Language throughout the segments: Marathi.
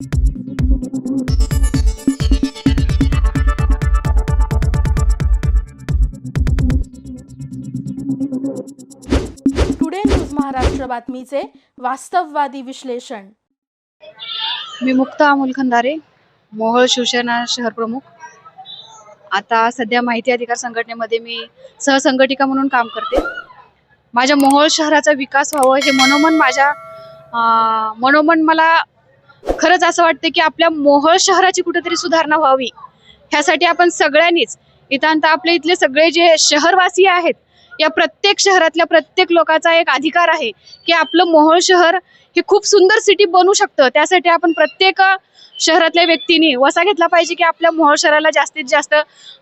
टुडे न्यूज महाराष्ट्र बातमीचे वास्तववादी विश्लेषण मी मुक्ता अमोल खंदारे मोहोळ शिवसेना शहर प्रमुख. आता सध्या माहिती अधिकार संघटनेमध्ये मी सहसंघटिका म्हणून काम करते. माझ्या मोहोळ शहराचा विकास व्हावं हे मनोमन माझ्या मनोमन मला खरंच असं वाटतं की आपल्या मोहोळ शहराची कुठेतरी सुधारणा व्हावी. ह्यासाठी आपण सगळ्यांनीच इथं आपले इथले सगळे जे शहरवासी आहेत या प्रत्येक शहरातल्या प्रत्येक लोकांचा एक अधिकार आहे की आपलं मोहोळ शहर हे खूप सुंदर सिटी बनू शकतं. त्यासाठी आपण प्रत्येक शहरातल्या व्यक्तींनी वसा घेतला पाहिजे की आपल्या मोहोळ शहराला जास्तीत जास्त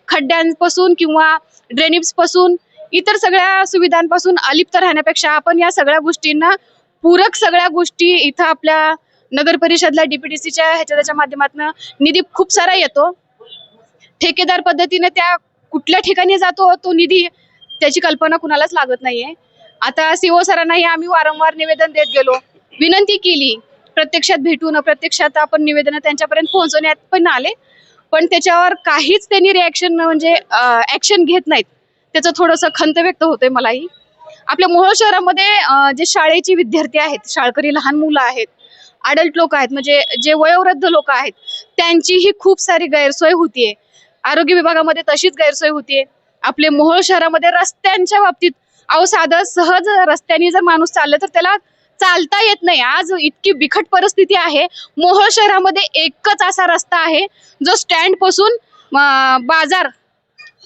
खड्ड्यांपासून किंवा ड्रेनिप्सपासून इतर सगळ्या सुविधांपासून अलिप्त राहण्यापेक्षा आपण या सगळ्या गोष्टींना पूरक सगळ्या गोष्टी इथं आपल्या नगर परिषदला डीपीडीसीच्या ह्याच्या त्याच्या माध्यमातून निधी खूप सारा येतो. ठेकेदार पद्धतीने त्या कुठल्या ठिकाणी जातो तो निधी त्याची कल्पना कुणालाच लागत नाहीये. आता सीओ सरांनाही आम्ही वारंवार निवेदन देत गेलो. विनंती केली. प्रत्यक्षात भेटून प्रत्यक्षात आपण निवेदन त्यांच्यापर्यंत पोहोचवण्यात पण आले. पण त्याच्यावर काहीच त्यांनी रिॲक्शन म्हणजे ऍक्शन घेत नाहीत. त्याचं थोडंसं खंत व्यक्त होतंय मलाही. आपल्या मोहोळ शहरामध्ये जे शाळेची विद्यार्थी आहेत शाळकरी लहान मुलं आहेत अडल्ट लोक आहेत म्हणजे जे वयोवृद्ध लोक आहेत त्यांचीही खूप सारी गैरसोय होतीये. आरोग्य विभागामध्ये तशीच गैरसोय होतीये. आपले मोहोळ शहरामध्ये रस्त्यांच्या बाबतीत अहो साधं सहज रस्त्याने जर माणूस चाललं तर त्याला चालता येत नाही. आज इतकी बिकट परिस्थिती आहे. मोहोळ शहरामध्ये एकच असा रस्ता आहे जो स्टँडपासून बाजार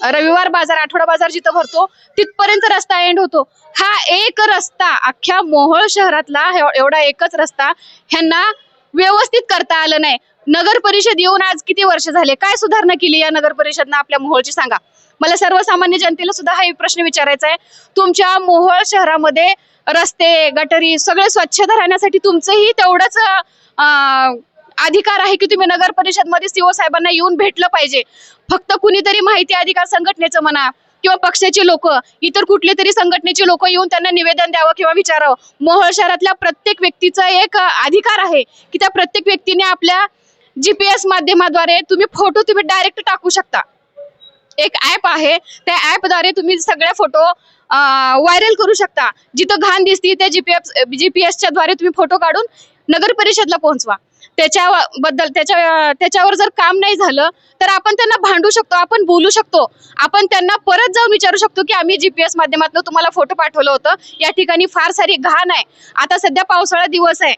रविवार बाजार आठवडा बाजार जिथं भरतो तिथपर्यंत रस्ता एंड होतो. हा एक रस्ता अख्ख्या मोहोळ शहरातला एवढा एकच रस्ता ह्यांना व्यवस्थित करता आलं नाही. नगर परिषद येऊन आज किती वर्ष झाले? काय सुधारणा केली या नगर परिषदनं आपल्या मोहोळची सांगा. मला सर्वसामान्य जनतेला सुद्धा हा एक प्रश्न विचारायचा आहे. तुमच्या मोहोळ शहरामध्ये रस्ते गटरी सगळे स्वच्छता राहण्यासाठी तुमचंही तेवढंच अं, अधिकार आहे की तुम्ही नगर परिषदमध्ये सीओ साहेबांना येऊन भेटलं पाहिजे. फक्त कुणीतरी माहिती अधिकार संघटनेचं म्हणा किंवा पक्षाचे लोक इतर कुठले तरी संघटनेचे लोक येऊन त्यांना निवेदन द्यावं किंवा विचारावं. मोहोळ शहरातल्या प्रत्येक व्यक्तीचा एक अधिकार आहे की त्या प्रत्येक व्यक्तीने आपल्या जीपीएस माध्यमाद्वारे तुम्ही फोटो तुम्ही डायरेक्ट टाकू शकता. एक ऍप आहे त्या ऍपद्वारे तुम्ही सगळ्या फोटो व्हायरल करू शकता. जिथं घाण दिसती त्या जीपीएस जीपीएसच्या द्वारे तुम्ही फोटो काढून नगर परिषदला पोहोचवा. त्याच्याबद्दल त्याच्या त्याच्यावर जर काम नाही झालं तर आपण त्यांना भांडू शकतो आपण बोलू शकतो. आपण त्यांना परत जाऊन विचारू शकतो की आम्ही जीपीएस माध्यमातून तुम्हाला फोटो पाठवलं होतं. या ठिकाणी फार सारी घाण आहे. आता सध्या पावसाळा दिवस आहे.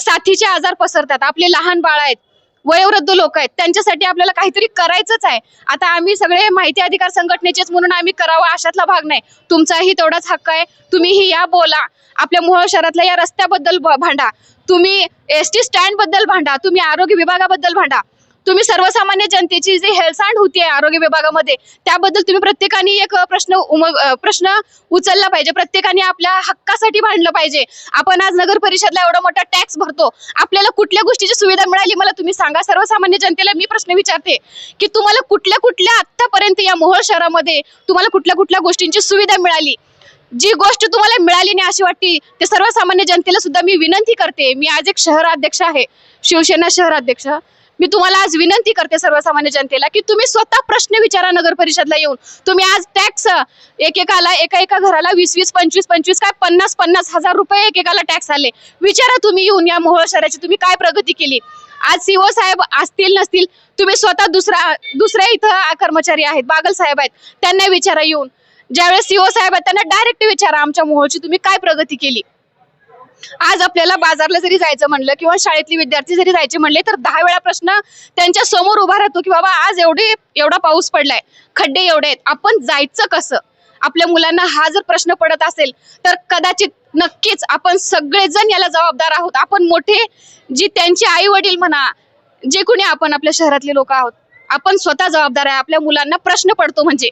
साथीचे आजार पसरतात. आपले लहान बाळ आहेत. वयोवृद्ध लोक आहेत. त्यांच्यासाठी आपल्याला काहीतरी करायचंच आहे. आता आम्ही सगळे माहिती अधिकार संघटनेचेच म्हणून आम्ही करावं अशातला भाग नाही. तुमचाही तेवढाच हक्क आहे. तुम्हीही या बोला. आपल्या मोहोळ शहरातल्या या रस्त्याबद्दल भांडा. तुम्ही एस टी स्टँडबद्दल भांडा. तुम्ही आरोग्य विभागाबद्दल भांडा. तुम्ही सर्वसामान्य जनतेची जी हेळसांड आहे आरोग्य विभागामध्ये त्याबद्दल तुम्ही प्रत्येकाने एक प्रश्न उम प्रश्न उचलला पाहिजे. प्रत्येकाने आपल्या हक्कासाठी भांडलं पाहिजे. आपण आज नगर परिषदला एवढा मोठा टॅक्स भरतो. आपल्याला कुठल्या गोष्टीची सुविधा मिळाली मला तुम्ही सांगा. सर्वसामान्य जनतेला मी प्रश्न विचारते की तुम्हाला कुठल्या कुठल्या आत्तापर्यंत या मोहोळ शहरामध्ये तुम्हाला कुठल्या कुठल्या गोष्टींची सुविधा मिळाली? जी गोष्ट तुम्हाला मिळाली नाही अशी वाटते ते सर्वसामान्य जनतेला सुद्धा मी विनंती करते. मी आज एक शहराध्यक्ष आहे. शिवसेना शहराध्यक्ष. मी तुम्हाला आज विनंती करते सर्वसामान्य जनतेला की तुम्ही स्वतः प्रश्न विचारा नगर परिषदला येऊन. तुम्ही आज टॅक्स एकेकाला एका एका घराला वीस वीस पंचवीस पंचवीस काय पन्नास पन्नास हजार रुपये एकेकाला टॅक्स आले. विचारा तुम्ही येऊन या मोहोळ शहराची तुम्ही काय प्रगती केली? आज सीओ साहेब असतील नसतील तुम्ही स्वतः दुसरा दुसऱ्या इथं कर्मचारी आहेत बागल साहेब आहेत त्यांना विचारा येऊन. ज्यावेळेस सीओ साहेब आहेत त्यांना डायरेक्ट विचारा आमच्या मोहोळची तुम्ही काय प्रगती केली? आज आपल्याला बाजारला जरी जायचं म्हणलं किंवा शाळेतली विद्यार्थी जरी जायचे म्हणले तर दहा वेळा प्रश्न त्यांच्यासमोर उभा राहतो की बाबा आज एवढे एवढा पाऊस पडलाय खड्डे एवढे आहेत आपण जायचं कसं? आपल्या मुलांना हा जर प्रश्न पडत असेल तर कदाचित नक्कीच आपण सगळेजण याला जबाबदार आहोत. आपण मोठे जी त्यांचे आई वडील म्हणा जे कोणी आपण आपल्या शहरातले लोक आहोत आपण स्वतः जबाबदार आहे. आपल्या मुलांना प्रश्न पडतो म्हणजे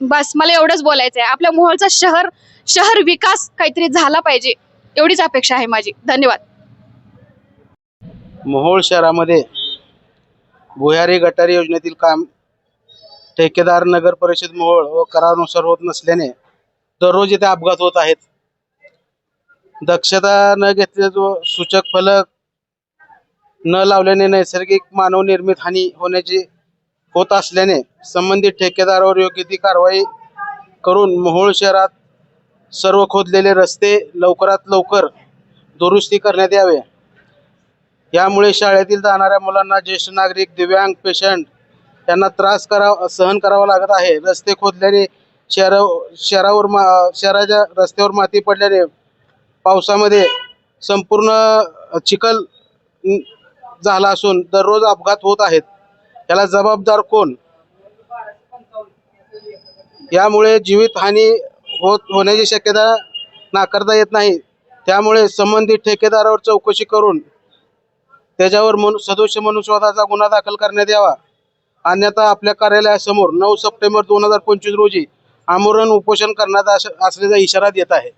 बस मला एवढंच बोलायचं आहे आपल्या मोहोळचा शहर शहर विकास काहीतरी झाला पाहिजे. एवढीच अपेक्षा आहे माझी. धन्यवाद. मोहोळ शहरामध्ये भुयारी गटारी योजनेतील काम ठेकेदार नगर परिषद मोहोळ व करारानुसार होत नसल्याने दररोज इथे अपघात होत आहेत. दक्षता न घेतले जो सूचक फलक न लावल्याने नैसर्गिक मानवनिर्मित हानी होण्याची होत असल्याने संबंधित ठेकेदारावर योग्य ती कारवाई करून मोहोळ शहरात सर्व खोदलेले रस्ते लवकरात लवकर दुरुस्ती करण्यात यावे. यामुळे शाळेतील जाणाऱ्या मुलांना ज्येष्ठ नागरिक दिव्यांग पेशंट यांना त्रास करावा सहन करावा लागत आहे. रस्ते खोदल्याने शहरा शहरावर मा शहराच्या रस्त्यावर माती पडल्याने पावसामध्ये संपूर्ण चिखल झाला असून दररोज अपघात होत आहेत. याला जबाबदार कोण? यामुळे जीवितहानी होत होण्याची शक्यता नाकारता येत नाही. त्यामुळे संबंधित ठेकेदारावर चौकशी करून त्याच्यावर मनु सदोष मनुष्यवादाचा गुन्हा दाखल करण्यात यावा. अन्यथा आपल्या कार्यालयासमोर नऊ सप्टेंबर दोन हजार पंचवीस रोजी आमरण उपोषण करण्यात असल्याचा इशारा देत आहे.